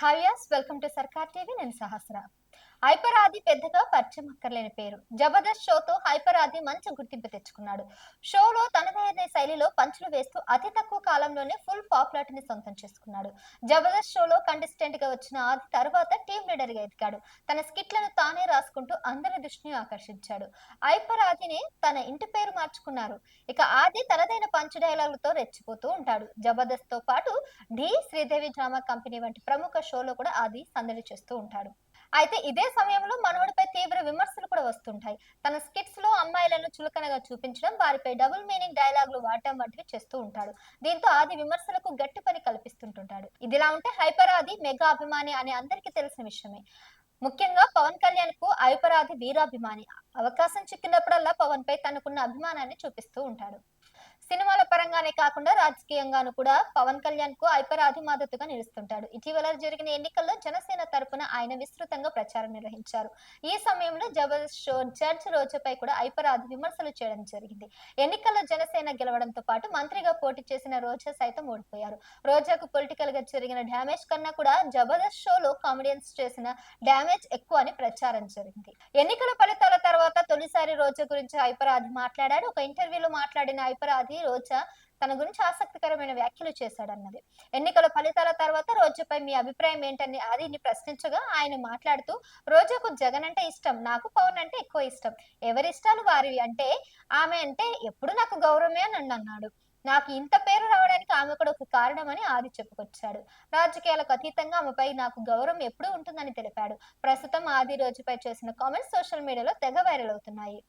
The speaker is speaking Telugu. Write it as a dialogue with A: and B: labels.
A: హాయ్ హాయ్యాస్ వెల్కమ్ టు సర్కార్ టీవీ నేను సహస్ర. హైపర్ ఆది పెద్దగా పరిచయం అక్కర్లేని పేరు. జబర్దస్త్ షోతో హైపర్ ఆది మంచి గుర్తింపు తెచ్చుకున్నాడు. షోలో తనదైన శైలిలో పంచులు వేస్తూ అతి తక్కువ కాలంలోనే ఫుల్ పాపులారిటీని సొంతం చేసుకున్నాడు. జబర్దస్త్ షోలో కంటెస్టెంట్గా వచ్చిన ఆది తర్వాత టీం లీడర్గా ఎదిగాడు. తన స్కిట్లను తానే రాసుకుంటూ అందరి దృష్టిని ఆకర్షించాడు. హైపర్ ఆదిని తన ఇంటి పేరు మార్చుకున్నారు. ఇక ఆది తనదైన పంచు డైలాగులతో రెచ్చిపోతూ ఉంటాడు. జబర్దస్త్తో పాటు డి శ్రీదేవి డ్రామా కంపెనీ వంటి ప్రముఖ షోలో కూడా ఆది సందడి చేస్తూ ఉంటాడు. అయితే ఇదే సమయంలో మనవడిపై తీవ్ర విమర్శలు కూడా వస్తుంటాయి. తన స్కిట్స్లో అమ్మాయిలను చులకనగా చూపించడం వారిపై డబుల్ మీనింగ్ డైలాగులు వాడటం వంటివి చేస్తూ ఉంటాడు. దీంతో ఆది విమర్శలకు గట్టి పని కల్పిస్తుంటుంటాడు. ఇదిలా ఉంటే హైపర్ ఆది మెగా అభిమాని అని అందరికీ తెలిసిన విషయమే. ముఖ్యంగా పవన్ కళ్యాణ్కు హైపరాది వీరాభిమాని. అవకాశం చిక్కినప్పుడల్లా పవన్ పై తనకున్న అభిమానాన్ని చూపిస్తూ ఉంటాడు. సినిమాల పరంగానే కాకుండా రాజకీయంగాను కూడా పవన్ కళ్యాణ్కు ఐపరాధి మద్దతుగా నిలుస్తుంటాడు. ఇటీవల జరిగిన ఎన్నికల్లో జనసేన తరపున ఆయన విస్తృతంగా ప్రచారం నిర్వహించారు. ఈ సమయంలో జబర్దస్త్ షో చర్చ్ రోజుపై కూడా ఐపరాధి విమర్శలు చేయడం జరిగింది. ఎన్నికల్లో జనసేన గెలవడంతో పాటు మంత్రిగా పోటీ చేసిన రోజా సైతం ఓడిపోయారు. రోజాకు పొలిటికల్గా జరిగిన డ్యామేజ్ కన్నా కూడా జబర్దస్త్ షోలో కామెడియన్స్ చేసిన డ్యామేజ్ ఎక్కువ అని ప్రచారం జరిగింది. ఎన్నికల ఫలితాల తర్వాత తొలిసారి రోజా గురించి ఐపరాధి మాట్లాడాడు. ఒక ఇంటర్వ్యూలో మాట్లాడిన ఐపరాధి రోజా తన గురించి ఆసక్తికరమైన వ్యాఖ్యలు చేశాడన్నది. ఎన్నికల ఫలితాల తర్వాత రోజాపై మీ అభిప్రాయం ఏంటని ఆదిని ప్రశ్నించగా ఆయన మాట్లాడుతూ రోజాకు జగన్ అంటే ఇష్టం నాకు పవన్ అంటే ఎక్కువ ఇష్టం. ఎవరి ఇష్టాలు వారివి అంటే ఆమె అంటే ఎప్పుడు నాకు గౌరవమే అని అన్నాడు. నాకు ఇంత పేరు రావడానికి ఆమె కూడా ఒక కారణమని ఆది చెప్పుకొచ్చాడు. రాజకీయాలకు అతీతంగా ఆమెపై నాకు గౌరవం ఎప్పుడూ ఉంటుందని తెలిపాడు. ప్రస్తుతం ఆది రోజుపై చేసిన కామెంట్స్ సోషల్ మీడియాలో తెగ వైరల్ అవుతున్నాయి.